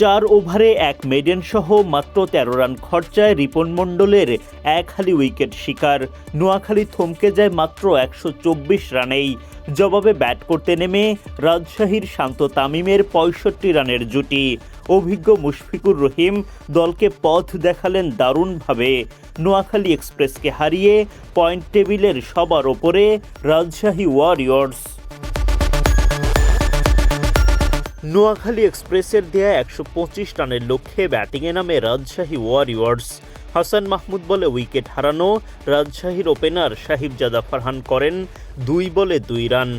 চার ওভারে এক মেডেন সহ মাত্র তেরো রান খরচায় রিপন মণ্ডলের এক হালি উইকেট শিকার। নোয়াখালী থমকে যায় মাত্র একশো চব্বিশ রানেই। জবাবে ব্যাট করতে নেমে রাজশাহীর শান্ত তামিমের পঁয়ষট্টি রানের জুটি। অভিজ্ঞ মুশফিকুর রহিম দলকে পথ দেখালেন দারুণভাবে। নোয়াখালী এক্সপ্রেসকে হারিয়ে পয়েন্ট টেবিলের সবার ওপরে রাজশাহী ওয়ারিয়র্স। নোয়াখালী এক্সপ্রেসের দেয়া একশো পঁচিশ রানের লক্ষ্যে ব্যাটিংয়ে নামে রাজশাহী ওয়ারিয়র্স। হাসান মাহমুদ বলে উইকেট হারানো, রাজশাহীর ওপেনার সাহিবজাদা ফারহান করেন দুই বলে দুই রান।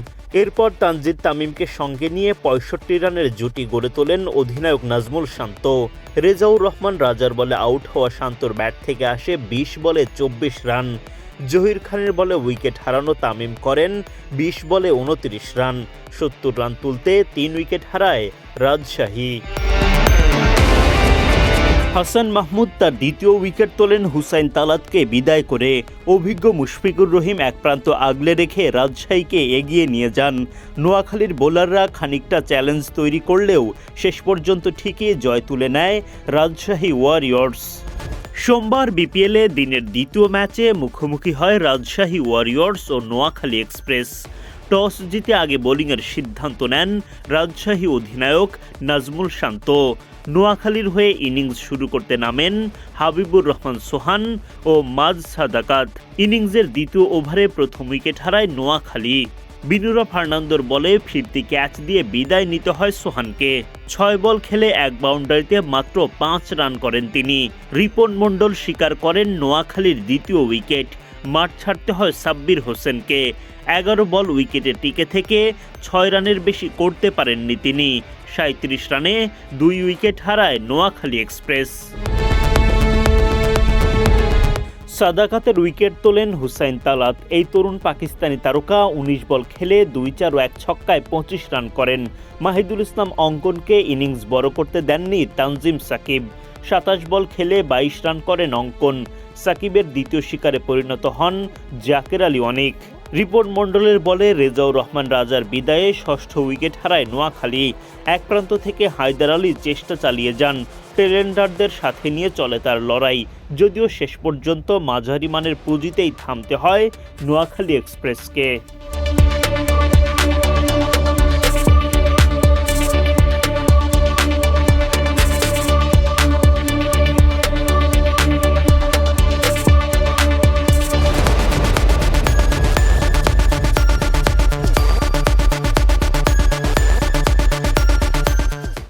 এরপর তানজিদ তামিমকে সঙ্গে নিয়ে পঁয়ষট্টি রানের জুটি গড়ে তোলেন অধিনায়ক নাজমুল শান্ত। রেজাউর রহমান রাজার বলে আউট হওয়া শান্তর ব্যাট থেকে আসে বিশ বলে চব্বিশ রান। জহির খানের বলে উইকেট হারানো তামিম করেন, বিশ বলে উনত্রিশ রান। সত্তর রান তুলতে তিন উইকেট হারায় রাজশাহী। হাসান মাহমুদ তার দ্বিতীয় উইকেট তোলেন হুসাইন তালাতকে বিদায় করে। অভিজ্ঞ মুশফিকুর রহিম এক প্রান্ত আগলে রেখে রাজশাহীকে এগিয়ে নিয়ে যান। নোয়াখালীর বোলাররা খানিকটা চ্যালেঞ্জ তৈরি করলেও শেষ পর্যন্ত ঠিকই জয় তুলে নেয় রাজশাহী ওয়ারিয়র্স। সোমবার বিপিএলে দিনের দ্বিতীয় ম্যাচে মুখোমুখি হয় রাজশাহী ওয়ারিয়র্স ও নোয়াখালী এক্সপ্রেস। টস জিতে আগে বোলিংয়ের সিদ্ধান্ত নেন রাজশাহী অধিনায়ক নাজমুল শান্ত। নোয়াখালীর হয়ে ইনিংস শুরু করতে নামেন হাবিবুর রহমান সোহান ও মাজ সাদাকাত। ইনিংসের দ্বিতীয় ওভারে প্রথম উইকেট হারায় নোয়াখালী। বিনুরা ফার্নান্দোর বলে ফিরতি ক্যাচ দিয়ে বিদায় নিতে হয় সোহানকে। ছয় বল খেলে এক বাউন্ডারিতে মাত্র পাঁচ রান করেন তিনি। রিপন মণ্ডল স্বীকার করেন নোয়াখালীর দ্বিতীয় উইকেট। মাঠ ছাড়তে হয় সাব্বির হোসেনকে। এগারো বল উইকেটে টিকে থেকে ছয় রানের বেশি করতে পারেননি তিনি। সাঁত্রিশ রানে দুই উইকেট হারায় নোয়াখালী এক্সপ্রেস। সাদাকাতের উইকেট তোলেন হুসাইন তালাত। এই তরুণ পাকিস্তানি তারকা উনিশ বল খেলে দুই চার এক ছক্কায় পঁচিশ রান করেন। মাহিদুল ইসলাম অঙ্কনকে ইনিংস বড় করতে দেননি তানজিম সাকিব। সাতাশ বল খেলে বাইশ রান করেন অঙ্কন। সাকিবের দ্বিতীয় শিকারে পরিণত হন জাকের আলী অনেক। রিপোর্ট মণ্ডলের বলে রেজাউর রহমান রাজার বিদায়ে ষষ্ঠ উইকেট হারায় নোয়াখালী। এক প্রান্ত থেকে হায়দার আলী চেষ্টা চালিয়ে যান। টেলেন্ডারদের সাথে নিয়ে চলে তার লড়াই। যদিও শেষ পর্যন্ত মাঝারি মানের পুঁজিতেই থামতে হয় নোয়াখালী এক্সপ্রেসকে।